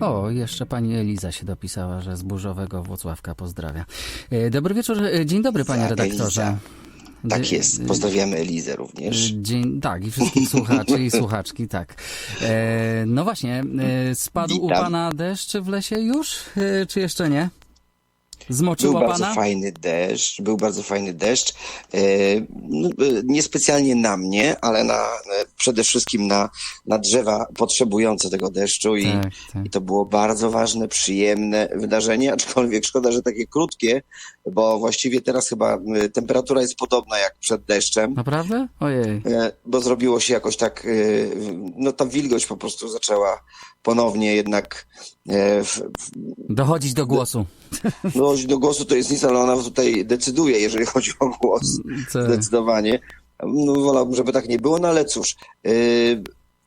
O, jeszcze pani Eliza się dopisała, że z burzowego Włocławka pozdrawia. E, Dobry wieczór, e, dzień dobry panie Tak, redaktorze. Eliza. Tak jest. Pozdrawiamy Elizę również. Dzień, tak, i wszystkich słuchaczy i słuchaczki, tak. E, no właśnie, e, spadł u Witam. pana deszcz w lesie już, e, czy jeszcze nie? Był Zmoczyło bardzo pana? fajny deszcz, był bardzo fajny deszcz. E, no, e, niespecjalnie na mnie, ale na, e, przede wszystkim na, na drzewa potrzebujące tego deszczu i, Tak, tak. i to było bardzo ważne, przyjemne wydarzenie, aczkolwiek szkoda, że takie krótkie, bo właściwie teraz chyba e, temperatura jest podobna jak przed deszczem. Naprawdę? Ojej. E, bo zrobiło się jakoś tak, e, no ta wilgoć po prostu zaczęła ponownie jednak e, w, w, Dochodzić do głosu. no, do głosu to jest nic, ale ona tutaj decyduje, jeżeli chodzi o głos. Co? Zdecydowanie. No, wolałbym, żeby tak nie było, no ale cóż.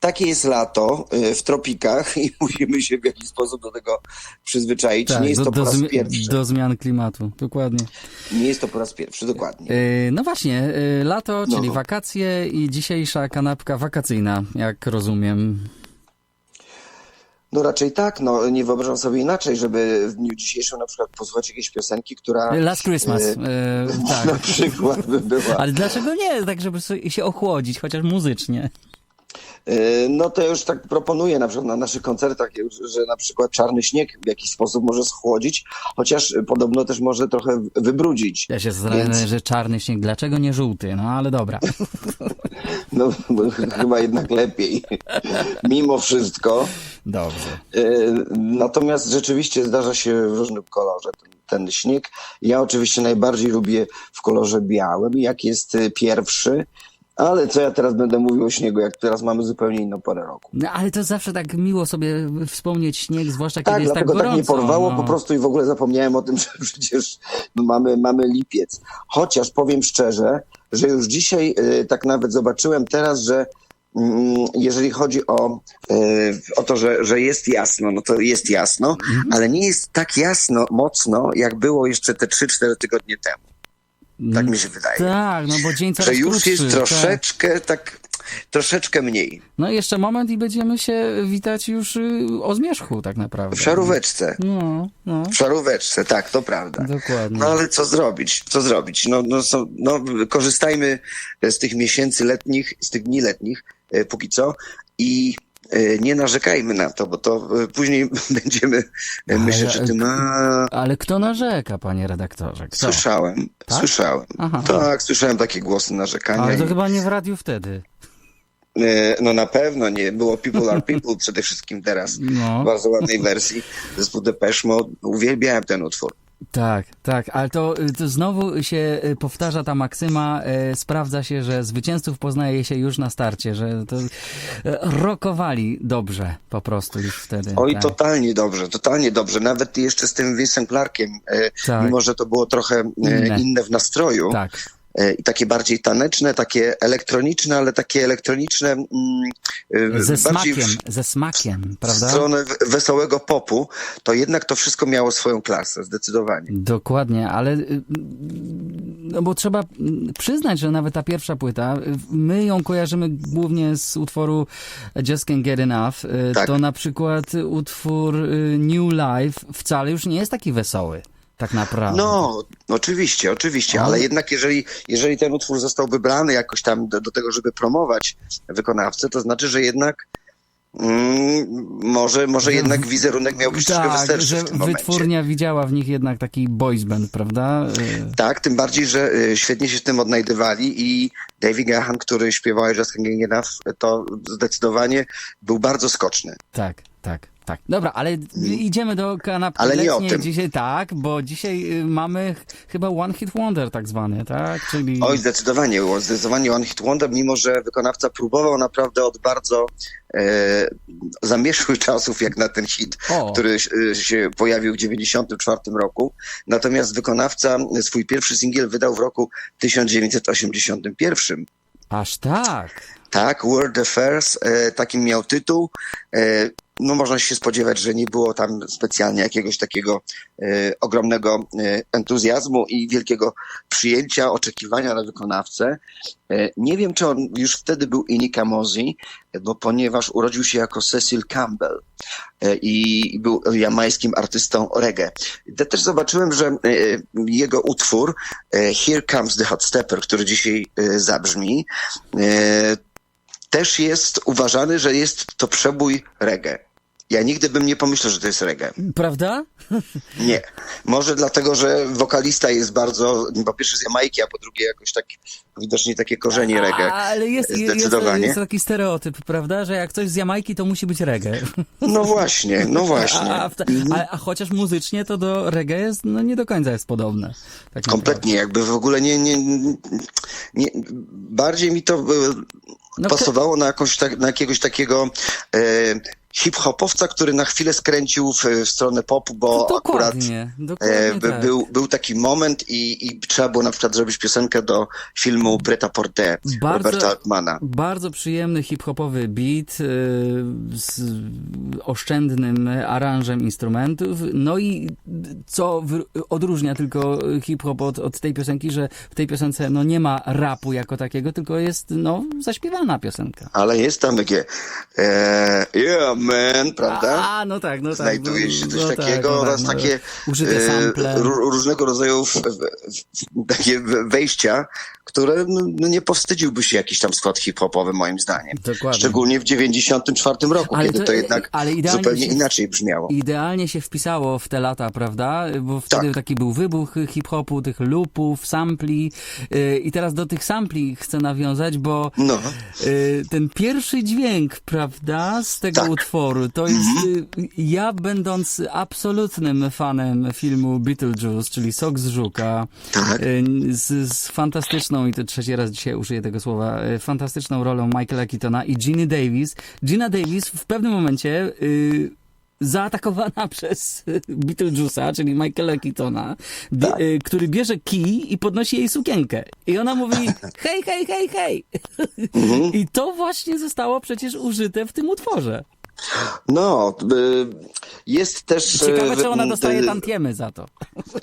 Takie jest lato yy, w tropikach i musimy się w jakiś sposób do tego przyzwyczaić. nie jest do, to po raz pierwszy. do zmian klimatu, dokładnie. Nie jest to po raz pierwszy, dokładnie. E, No właśnie, e, lato, czyli No. wakacje i dzisiejsza kanapka wakacyjna, jak rozumiem. No raczej tak, no nie wyobrażam sobie inaczej, żeby w dniu dzisiejszym na przykład posłuchać jakiejś piosenki, która Last Christmas, e, e, tak. na przykład by była. Ale dlaczego nie? Tak, żeby się ochłodzić, chociaż muzycznie. Yy, No to już tak proponuję na przykład na naszych koncertach, że na przykład czarny śnieg w jakiś sposób może schłodzić, chociaż y, podobno też może trochę wybrudzić. Ja się zastanawiam, Więc- że czarny śnieg, dlaczego nie żółty? No ale dobra. No chyba jednak lepiej. Mimo wszystko. Dobrze. Yy, Natomiast rzeczywiście zdarza się w różnym kolorze ten, ten śnieg. Ja oczywiście najbardziej lubię w kolorze białym, jak jest y, pierwszy. Ale co ja teraz będę mówił o śniegu, jak teraz mamy zupełnie inną porę roku. No ale to zawsze tak miło sobie wspomnieć śnieg, zwłaszcza kiedy Tak, jest tak dlatego tak, gorąco. mnie porwało no. po prostu i w ogóle zapomniałem o tym, że przecież mamy, mamy lipiec. Chociaż powiem szczerze, że już dzisiaj y, tak nawet zobaczyłem teraz, że mm, jeżeli chodzi o, y, o to, że, że jest jasno, no to jest jasno, Mhm. ale nie jest tak jasno, mocno, jak było jeszcze te 3-4 tygodnie temu. Tak mi się wydaje. Tak, no bo dzień coraz że już jest tak. troszeczkę tak, troszeczkę mniej. No i jeszcze moment i będziemy się witać już y, o zmierzchu tak naprawdę. W szaróweczce. No, no, W szaróweczce, tak, to prawda. dokładnie. No ale co zrobić? Co zrobić? No, no, są, no korzystajmy z tych miesięcy letnich, z tych dni letnich, e, póki co i nie narzekajmy na to, bo to e, później będziemy e, myśleć o tym, a, Ale kto narzeka, panie redaktorze? Kto? słyszałem, Tak? słyszałem. Aha. Tak, słyszałem takie głosy narzekania. Ale to i, chyba nie w radiu wtedy. e, No na pewno nie, było People are People przede wszystkim teraz. No. W bardzo ładnej wersji zespół Depeche Mode. Uwielbiałem ten utwór. Tak, tak, ale to, to znowu się y, powtarza ta maksyma, e, sprawdza się, że zwycięzców poznaje się już na starcie, że to e, rokowali dobrze po prostu już wtedy. Oj, tak. totalnie dobrze, totalnie dobrze. Nawet jeszcze z tym Vincent Clarkiem, e, Tak. mimo że to było trochę Inne. inne. w nastroju Tak, i takie bardziej taneczne, takie elektroniczne, ale takie elektroniczne mm, e, ze bardziej smakiem, w, ze smakiem, w prawda? stronę w- wesołego popu, to jednak to wszystko miało swoją klasę, zdecydowanie. Dokładnie, ale y, no bo trzeba mm, przyznać, że nawet ta pierwsza płyta, y, my ją kojarzymy głównie z utworu Just Can't Get Enough. y, Tak. To na przykład utwór New Life wcale już nie jest taki wesoły, tak naprawdę. No, oczywiście, oczywiście, Ale- jednak jeżeli, jeżeli ten utwór został wybrany jakoś tam do, do tego, żeby promować wykonawcę, to znaczy, że jednak mm, może, może jednak wizerunek miał być troszkę tak, wystarczy że w tym momencie. wytwórnia widziała w nich jednak taki boys band, prawda? Y, Tak, tym bardziej, że y, świetnie się w tym odnajdywali i David Gahan, który śpiewał Just Get Enough, to zdecydowanie był bardzo skoczny. Tak, tak, tak. Dobra, ale idziemy do kanapki Ale nie o tym. dzisiaj, tak, bo dzisiaj y, mamy ch- chyba One Hit Wonder tak zwany, tak? Czyli... Oj, zdecydowanie, zdecydowanie One Hit Wonder, mimo że wykonawca próbował naprawdę od bardzo e, zamierzchłych czasów, jak na ten hit, O. który e, się pojawił w 1994 roku. Natomiast wykonawca swój pierwszy singiel wydał w roku 1981. Aż tak. Tak, World Affairs, e, taki miał tytuł. E, no można się spodziewać, że nie było tam specjalnie jakiegoś takiego e, ogromnego e, entuzjazmu i wielkiego przyjęcia, oczekiwania na wykonawcę. E, nie wiem, czy on już wtedy był Inika Mozi, bo ponieważ urodził się jako Cecil Campbell i był jamańskim artystą reggae. Ja też zobaczyłem, że jego utwór Here Comes the Hot Stepper, który dzisiaj zabrzmi, też jest uważany, że jest to przebój reggae. Ja nigdy bym nie pomyślał, że to jest reggae. Prawda? Nie. Może dlatego, że wokalista jest bardzo, po pierwsze z Jamajki, a po drugie jakoś tak, widocznie takie korzenie reggae. Ale jest, jest, Zdecydowanie. jest taki stereotyp, prawda, że jak coś z Jamajki, to musi być reggae. No właśnie, no właśnie. A, a, ta- a, a chociaż muzycznie to do reggae jest, no nie do końca jest podobne. Tak Kompletnie, jakby w ogóle nie, nie, nie bardziej mi to e, No, pasowało na, jakąś, tak, na jakiegoś takiego e, hip-hopowca, który na chwilę skręcił w, w stronę popu, bo No, akurat dokładnie, e, dokładnie by- tak. był, był taki moment i, i trzeba było na przykład zrobić piosenkę do filmu Preta Porte Bardzo- Roberta Altmana. Bardzo przyjemny hip-hopowy beat y, z oszczędnym aranżem instrumentów. No i co w, odróżnia tylko hip-hop od, od tej piosenki, że w tej piosence no, nie ma rapu jako takiego, tylko jest no, zaśpiewana piosenka. Ale jest tam takie e, yeah man, prawda? A, no tak, no tak. Znajduje się coś no tak, takiego no tak, oraz no. takie e, różnego rodzaju w, w, w, takie wejścia, które no, no nie powstydziłby się jakiś tam skład hip-hopowy moim zdaniem. Dokładnie. Szczególnie w 94 roku, Ale kiedy to, to- jednak zupełnie się- inaczej brzmiało. Idealnie się wpisało w te lata, prawda? Bo wtedy Tak. taki był wybuch hip-hopu, tych loopów, sampli. Yy, I teraz do tych sampli chcę nawiązać, bo No. yy, ten pierwszy dźwięk, prawda, z tego Tak. utworu, to jest yy, ja będąc absolutnym fanem filmu Beetlejuice, czyli Sok z Żuka, Tak. yy, z, z fantastyczną, i to trzeci raz dzisiaj użyję tego słowa, yy, fantastyczną rolą Michaela Keatona i Ginny Davis. Gina Davis w pewnym momencie yy, zaatakowana przez y, Beetlejuice'a, czyli Michaela Keatona, Tak. y, który bierze kij i podnosi jej sukienkę. I ona mówi hej, hej, hej, hej. Mhm. I to właśnie zostało przecież użyte w tym utworze. No, y, jest też... Ciekawe, e, czy ona y, dostaje y, tantiemy za to.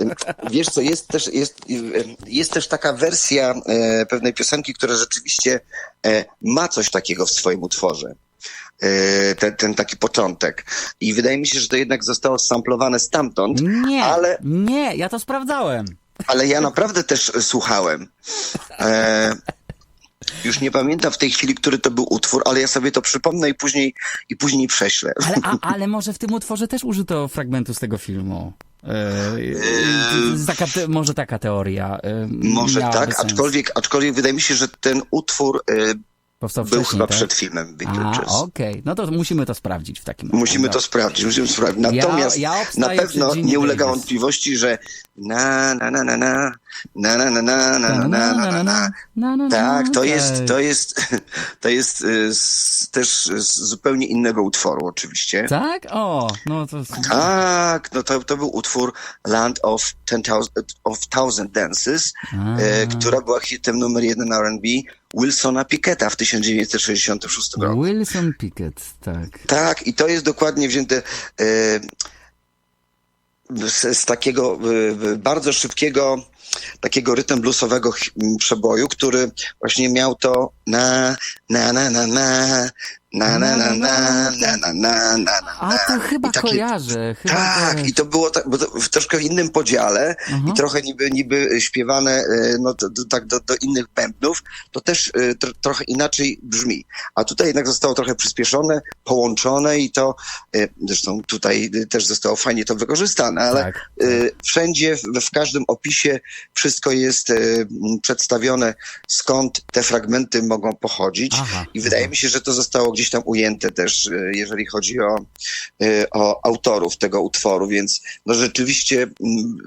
Wiesz co, jest też, jest, jest też taka wersja e, pewnej piosenki, która rzeczywiście e, ma coś takiego w swoim utworze. E, ten, ten taki początek. I wydaje mi się, że to jednak zostało samplowane stamtąd, Nie, ale, nie, ja to sprawdzałem. ale ja naprawdę też słuchałem. E, już nie pamiętam w tej chwili, który to był utwór, ale ja sobie to przypomnę i później, i później prześlę. Ale, a, ale może w tym utworze też użyto fragmentu z tego filmu. Yy, taka te, może taka teoria. Yy, Może tak, sens. aczkolwiek, aczkolwiek wydaje mi się, że ten utwór e, Powstał był wcześniej, chyba tak? przed filmem Beetlejuice. okej. No to musimy to sprawdzić w takim razie. Musimy to sprawdzić, musimy sprawdzić. Natomiast ja na obstaję pewno nie ulega Davis. wątpliwości, że na na na na na na na na na na na na na na Na, na, na, tak, to jest, to jest, to jest y, też z zupełnie innego utworu oczywiście. Tak? O, no to... Tak, no to, to był utwór Land of, Ten of Thousand Dances, e, która była hitem numer jeden R&B Wilsona Picketta w 1966 roku. Wilson Pickett, tak. Tak, i to jest dokładnie wzięte e, z, z takiego e, bardzo szybkiego, takiego rytm bluesowego przeboju, który właśnie miał to na, na, na, na, na, na, na, na, na, na, na, na, na, A na. to chyba takie- kojarzę. Chyba Tak, kojarzę. i to było tak, bo to w troszkę innym podziale Mhm. i trochę niby, niby śpiewane e, no, to, to, tak do, do innych bębnów, to też e, tro, trochę inaczej brzmi. A tutaj jednak zostało trochę przyspieszone, połączone i to, e, zresztą tutaj też zostało fajnie to wykorzystane, ale Tak. e, wszędzie, w, w każdym opisie wszystko jest przedstawione, skąd te fragmenty mogą pochodzić. Aha. I wydaje mi się, że to zostało gdzieś tam ujęte też, e, jeżeli chodzi o, e, o autorów tego utworu, więc no rzeczywiście mm,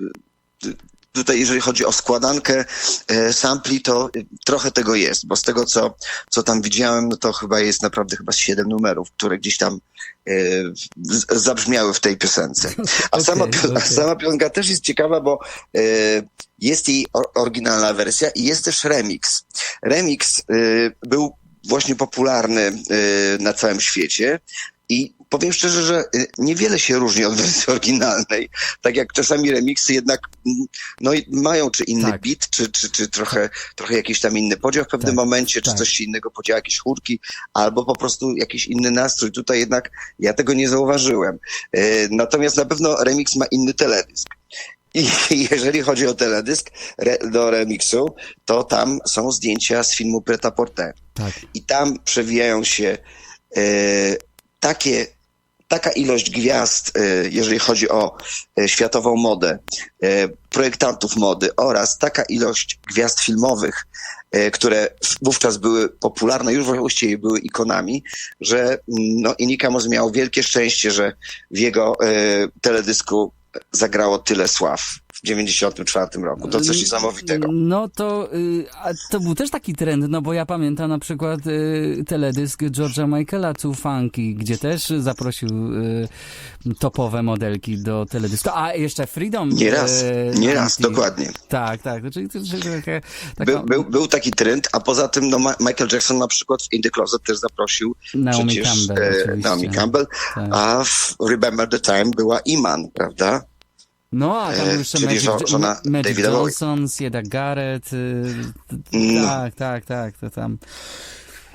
tutaj, jeżeli chodzi o składankę e, sampli, to trochę tego jest, bo z tego, co, co tam widziałem, no to chyba jest naprawdę chyba siedem numerów, które gdzieś tam e, z- zabrzmiały w tej piosence. A, sama, Okej, pio- a okej. sama piosenka też jest ciekawa, bo e, jest jej or- oryginalna wersja i jest też remix. Remix był właśnie popularny e, na całym świecie I powiem szczerze, że y, niewiele się różni od wersji oryginalnej. Tak jak czasami remiksy jednak mm, no, mają czy inny Tak. beat, czy, czy, czy trochę, trochę jakiś tam inny podział w pewnym Tak, momencie, czy tak. coś innego podziała, jakieś chórki, albo po prostu jakiś inny nastrój. Tutaj jednak ja tego nie zauważyłem. Y, Natomiast na pewno remix ma inny teledysk. I jeżeli chodzi o teledysk re, do remiksu, to tam są zdjęcia z filmu Preta Porte. Tak. I tam przewijają się e, takie, taka ilość gwiazd, e, jeżeli chodzi o e, światową modę, e, projektantów mody oraz taka ilość gwiazd filmowych, e, które wówczas były popularne, już właściwie były ikonami, że mm, no, Inikamos miał wielkie szczęście, że w jego e, teledysku zagrało tyle sław w 94 roku. To coś niesamowitego. No to, y, to był też taki trend, no bo ja pamiętam na przykład y, teledysk George'a Michaela Too Funky, gdzie też zaprosił y, topowe modelki do teledysku. A jeszcze Freedom. Nieraz, y, nieraz, 90. dokładnie. Tak, tak. Czyli to, taka, taka Był, był, był taki trend, a poza tym no, Michael Jackson na przykład w In The Closet też zaprosił Naomi przecież Campbell e. Naomi Campbell, Tak. a w Remember the Time była Iman, prawda? No, a tam E, jeszcze czyli Magic, żo- żona Magic Davida. Johnson, Sieda Garrett. Y, No. Tak, tak, tak. To tam.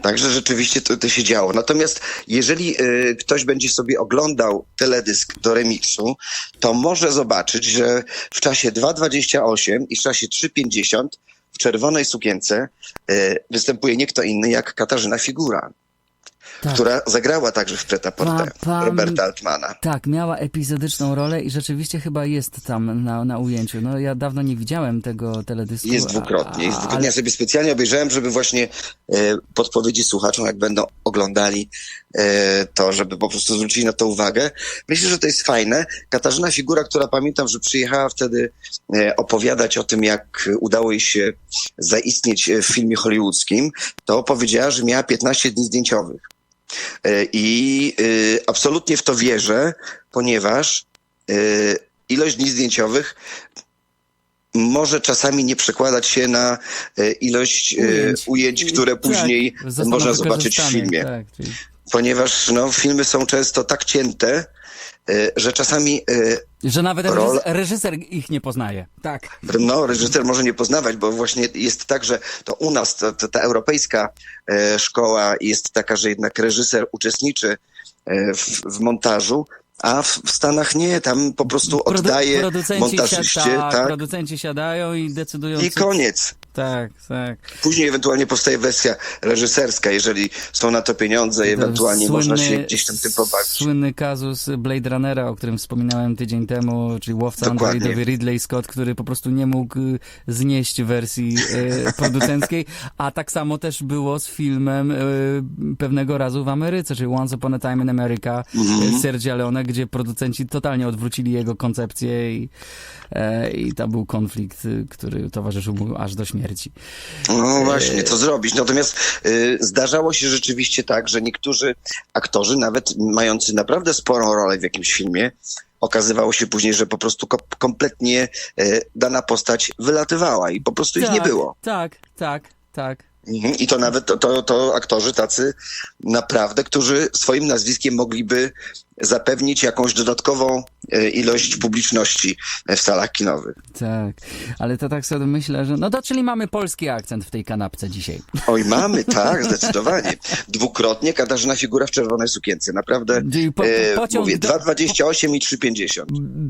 Także rzeczywiście to, to się działo. Natomiast jeżeli e, ktoś będzie sobie oglądał teledysk do remiksu, to może zobaczyć, że w czasie 2.28 i w czasie 3.50 w czerwonej sukience e, występuje nie kto inny jak Katarzyna Figura, Tak. która zagrała także w Pa- pam- Roberta Altmana. Tak, miała epizodyczną rolę i rzeczywiście chyba jest tam na, na ujęciu. No ja dawno nie widziałem tego teledysku. Jest a- dwukrotnie. Jest a- dwukrotnie. Ja sobie specjalnie obejrzałem, żeby właśnie e, podpowiedzi słuchaczom, jak będą oglądali e, to, żeby po prostu zwrócili na to uwagę. Myślę, że to jest fajne. Katarzyna Figura, która pamiętam, że przyjechała wtedy e, opowiadać o tym, jak udało jej się zaistnieć e, w filmie hollywoodzkim, to powiedziała, że miała 15 dni zdjęciowych. E, I e, absolutnie w to wierzę, ponieważ e, ilość dni zdjęciowych może czasami nie przekładać się na ilość Ujęć. ujęć, które Tak, później zostaną można zobaczyć w filmie. Tak, czyli Ponieważ no, filmy są często tak cięte, że czasami e, Że nawet Rol- reżyser, ich nie poznaje. Tak. no, reżyser może nie poznawać, bo właśnie jest tak, że to u nas to, to ta europejska e, szkoła jest taka, że jednak reżyser uczestniczy e, w, w montażu, a w, w Stanach nie, tam po prostu oddaje producenci, montażyście, siada, tak, tak, producenci siadają i decydują. i co- koniec. Tak, tak. Później ewentualnie powstaje wersja reżyserska, jeżeli są na to pieniądze i ewentualnie można się gdzieś tam tym pobawić. Słynny kazus Blade Runnera, o którym wspominałem tydzień temu, czyli łowca androidowy Ridley Scott, który po prostu nie mógł y, znieść wersji e, producenckiej, a tak samo też było z filmem e, pewnego razu w Ameryce, czyli Once Upon a Time in America mm Sergio Leone, gdzie producenci totalnie odwrócili jego koncepcję i, e, i to był konflikt, y, który towarzyszył mu aż do śmierci. No właśnie, co zrobić? Natomiast y, zdarzało się rzeczywiście tak, że niektórzy aktorzy, nawet mający naprawdę sporą rolę w jakimś filmie, okazywało się później, że po prostu ko- kompletnie y, dana postać wylatywała i po prostu ich nie Tak, było. Tak, tak, tak. Mhm. I to nawet to, to, to aktorzy tacy naprawdę, którzy swoim nazwiskiem mogliby zapewnić jakąś dodatkową y, ilość publiczności w salach kinowych. Tak, ale to tak sobie myślę, że no to czyli mamy polski akcent w tej kanapce dzisiaj. Oj, mamy, tak, zdecydowanie. Dwukrotnie Katarzyna Figura w czerwonej sukience. Naprawdę, po- e, pociąg mówię, do- 2,28 i 3,50.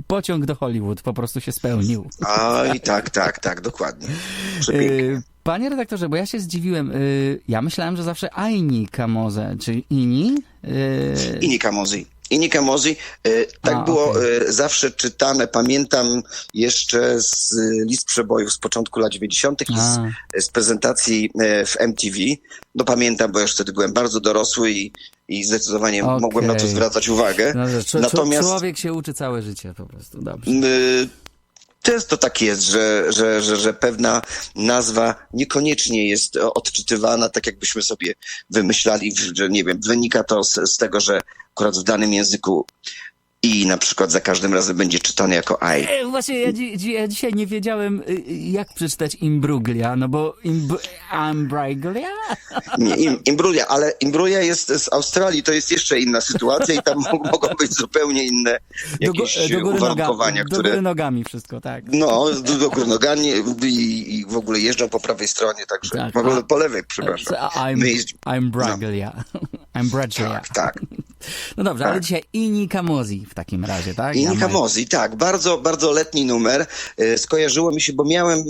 Pociąg do Hollywood po prostu się spełnił. Oj, tak, tak, tak, dokładnie. Przepięknie. Panie redaktorze, bo ja się zdziwiłem. yy, Ja myślałem, że zawsze Aini Kamoze, czyli Ini. yy, I Nikamozi. I Nikamozi, e, tak A, było e, zawsze czytane, pamiętam jeszcze z e, list przebojów z początku lat 90. i z, A. z prezentacji w MTV. No pamiętam, bo już wtedy byłem bardzo dorosły i, i zdecydowanie Okej. mogłem na to zwracać uwagę. No, Natomiast Człowiek się uczy całe życie po prostu, dobrze. Często tak jest, że, że, że, że pewna nazwa niekoniecznie jest odczytywana tak, jakbyśmy sobie wymyślali, że nie wiem, wynika to z, z tego, że akurat w danym języku I na przykład za każdym razem będzie czytany jako I. E, Właśnie ja, dzi- ja dzisiaj nie wiedziałem, y, jak przeczytać Imbruglia, no bo imb Imbruglia? Nie, im, Imbrulia, ale Imbrulia jest z Australii, to jest jeszcze inna sytuacja i tam mo- mogą być zupełnie inne Do, jakieś do góry uwarunkowania, noga, do które... góry nogami wszystko, tak. No, do, do góry nogami i, i w ogóle jeżdżą po prawej stronie, także Tak, w ogóle po lewej, przepraszam. I'm, jeździ- I'm Braglia. I'm Braglia. Tak, tak. No dobrze, ale tak. dzisiaj Ini Kamozi w takim razie, tak? I Ja Nika mam- Mozi, tak, bardzo, bardzo letni numer. E, Skojarzyło mi się, bo miałem,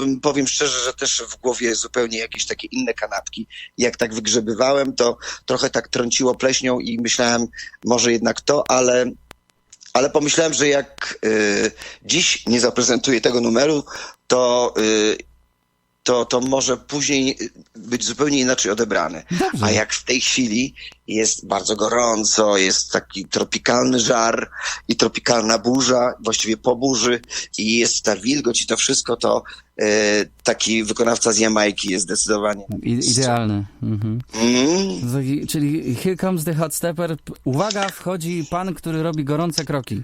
mm, powiem szczerze, że też w głowie zupełnie jakieś takie inne kanapki. Jak tak wygrzebywałem, to trochę tak trąciło pleśnią i myślałem, może jednak to, ale, ale pomyślałem, że jak e, dziś nie zaprezentuję tego numeru, to, e, to, to może później być zupełnie inaczej odebrany. Dobrze. A jak w tej chwili jest bardzo gorąco, jest taki tropikalny żar i tropikalna burza, właściwie po burzy i jest ta wilgoć i to wszystko, to e, taki wykonawca z Jamajki jest zdecydowanie. Idealny. Mhm. Mm, Czyli here comes the hot stepper. Uwaga, wchodzi pan, który robi gorące kroki.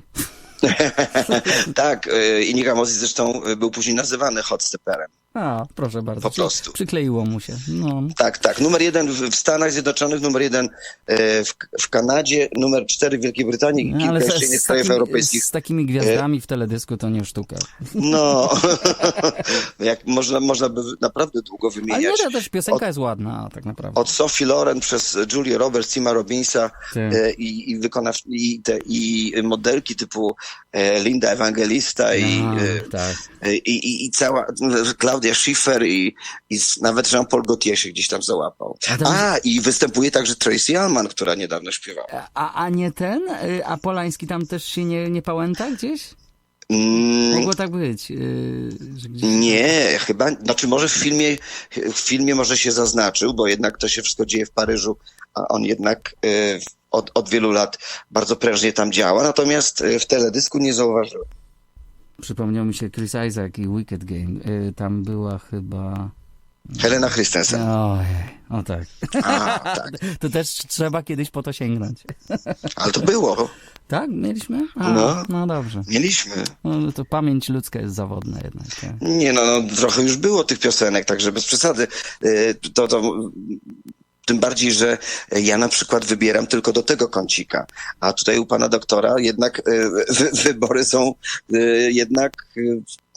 tak, e, i Nika Mozzi zresztą e, był później nazywany hot stepperem. A, proszę bardzo. Po prostu. Przykleiło mu się. No. Tak, tak. Numer jeden w, Stanach Zjednoczonych, numer jeden e, w, w Kanadzie, numer cztery w Wielkiej Brytanii i No, kilka ale jeszcze innych krajów europejskich. z takimi gwiazdami w teledysku to nie sztuka. No, jak można, można by naprawdę długo Ale wymieniać. nie, to też piosenka jest ładna, tak naprawdę. Od Sophie Loren przez Julia Roberts, Tima Robinsa Tak. i, i, wykonaw, i, te, i modelki typu Linda Evangelista i, A, e, tak. e, i, i, i cała Claudia Schiffer i, i nawet Jean-Paul Gaultier się gdzieś tam załapał. A to- A, i występuje także Tracy Allman, która niedawno śpiewała. A, a nie ten? Y, A Polański tam też się nie, nie pałęta gdzieś? Mm, Mogło tak być. y, że gdzieś... Nie, chyba, znaczy może w filmie, w filmie może się zaznaczył, bo jednak to się wszystko dzieje w Paryżu, a on jednak e, od, od wielu lat bardzo prężnie tam działa, natomiast e, w teledysku nie zauważyłem. Przypomniał mi się Chris Isaac i Wicked Game. Tam była chyba... Helena Christensen. Ojej, o tak. A, tak. To też trzeba kiedyś po to sięgnąć. Ale to było. Tak? Mieliśmy? A, No. no dobrze. Mieliśmy. No, to pamięć ludzka jest zawodna jednak. Tak. Nie, no, no trochę już było tych piosenek, także bez przesady. E, To, to, tym bardziej, że ja na przykład wybieram tylko do tego kącika, a tutaj u pana doktora jednak e, wy, wybory są e, jednak e,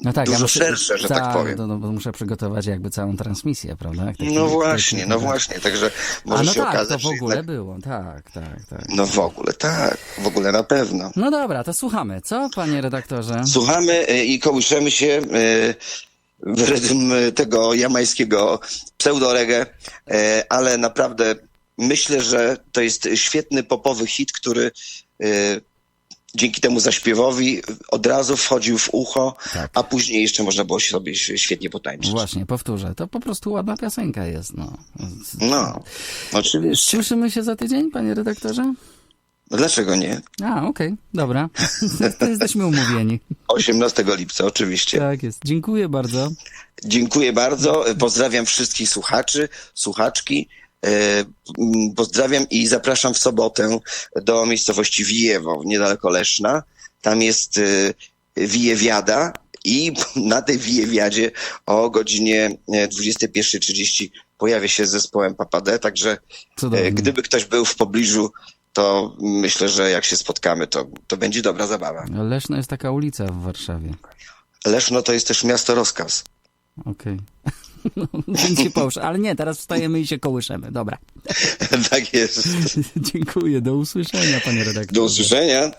No tak, Dużo muszę- szersze, że tak powiem. No, no, bo muszę przygotować jakby całą transmisję, prawda? Taki- No taki- właśnie, no właśnie, także A może no się tak, okazać, to w ogóle jednak... było. Tak, tak, tak. No w ogóle, tak, w ogóle na pewno. No dobra, to słuchamy. Co, panie redaktorze? Słuchamy e, i kołyszemy się e, w rytm tego jamańskiego pseudorege, e, ale naprawdę myślę, że to jest świetny popowy hit, który e, dzięki temu zaśpiewowi od razu wchodził w ucho, Tak. a później jeszcze można było sobie świetnie potańczyć. Właśnie, powtórzę. To po prostu ładna piosenka jest, no. No, oczywiście. Słyszymy się za tydzień, panie redaktorze? Dlaczego nie? A, okej, dobra. to jesteśmy umówieni. 18 lipca, oczywiście. Tak jest. Dziękuję bardzo. Dziękuję bardzo. Pozdrawiam wszystkich słuchaczy, słuchaczki. E, Pozdrawiam i zapraszam w sobotę do miejscowości Wijewo, niedaleko Leszna. Tam jest e, Wijewiada i na tej Wijewiadzie o godzinie e, 21.30 pojawia się z zespołem Papade, także Cudownie. e, gdyby ktoś był w pobliżu, to myślę, że jak się spotkamy, to, to będzie dobra zabawa. Leszno jest taka ulica w Warszawie. Leszno to jest też miasto rozkaz. Okej. No, więc się połóż. Ale nie, teraz wstajemy i się kołyszemy. Dobra. tak jest. Dziękuję. Do usłyszenia, panie redaktorze. Do usłyszenia.